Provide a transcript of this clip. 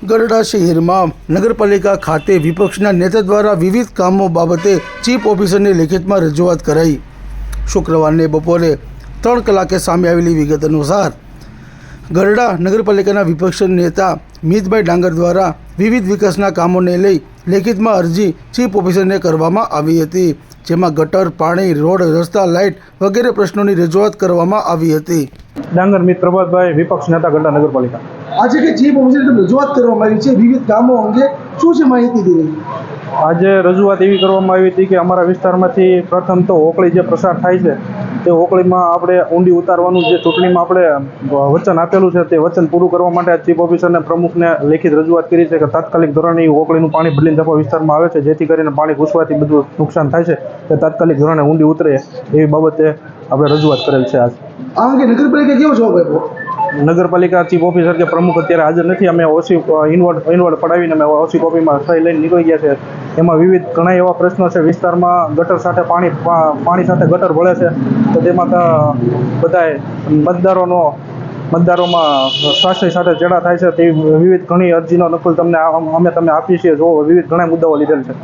ગરડા શહેરમાં નગરપાલિકા ખાતે વિપક્ષના નેતા દ્વારા વિવિધ કામો બાબતે ચીફ ઓફિસરની લેખિતમાં રજૂઆત કરાઈ. શુક્રવારને બપોરે ત્રણ કલાકે સામે આવેલી વિગત અનુસાર ગરડા નગરપાલિકાના વિપક્ષ નેતા મિતભાઈ ડાંગર દ્વારા વિવિધ વિકાસના કામોને લઈ લેખિતમાં અરજી ચીફ ઓફિસરને કરવામાં આવી હતી, જેમાં ગટર, પાણી, રોડ, રસ્તા, લાઇટ વગેરે પ્રશ્નોની રજૂઆત કરવામાં આવી હતી. ડાંગર મિત પ્રભાતભાઈ વિપક્ષ નેતા ગઢડા નગરપાલિકા. આજે કે ચીફ ઓફિસર રજૂઆત કરવામાં આવી છે વિવિધ કામો અંગે શું છે માહિતી દીધી? આજે રજૂઆત એવી કરવામાં આવી હતી કે અમારા વિસ્તારમાંથી પ્રથમ તો ઓકળી જે પ્રસાર થાય છે તે ઓકળીમાં આપણે ઊંડી ઉતારવાનું જે ચૂંટણીમાં આપણે વચન આપેલું છે તે વચન પૂરું કરવા માટે ચીફ ઓફિસરને પ્રમુખને લેખિત રજૂઆત કરી છે કે તાત્કાલિક ધોરણે એ ઓકળીનું પાણી બદલીને જપા વિસ્તારમાં આવે છે જેથી કરીને પાણી ઘૂસવાથી બધું નુકસાન થાય છે તે તાત્કાલિક ધોરણે ઊંડી ઉતરે એવી બાબતે આપણે રજૂઆત કરેલ છે આજ. આ અંગે નગરપાલિકા કેવો જવાબ આપ્યો? નગરપાલિકા ચીફ ઓફિસર કે પ્રમુખ અત્યારે હાજર નથી. અમે ઓછી ઇન્વર્ટ ઇન્વર્ટ પડાવીને અમે ઓછી કોપીમાં સહી લઈને નીકળી ગયા છે. એમાં વિવિધ ઘણા એવા પ્રશ્નો છે. વિસ્તારમાં ગટર સાથે પાણી પાણી સાથે ગટર ભળે છે. તો તેમાં બધાએ મતદારોનો મતદારોમાં સ્વાસ્થ્ય સાથે ચેડા થાય છે. તેવી વિવિધ ઘણી અરજીનો નકલ તમને અમે તમે આપીએ છીએ. જો વિવિધ ઘણા મુદ્દાઓ લીધેલ છે.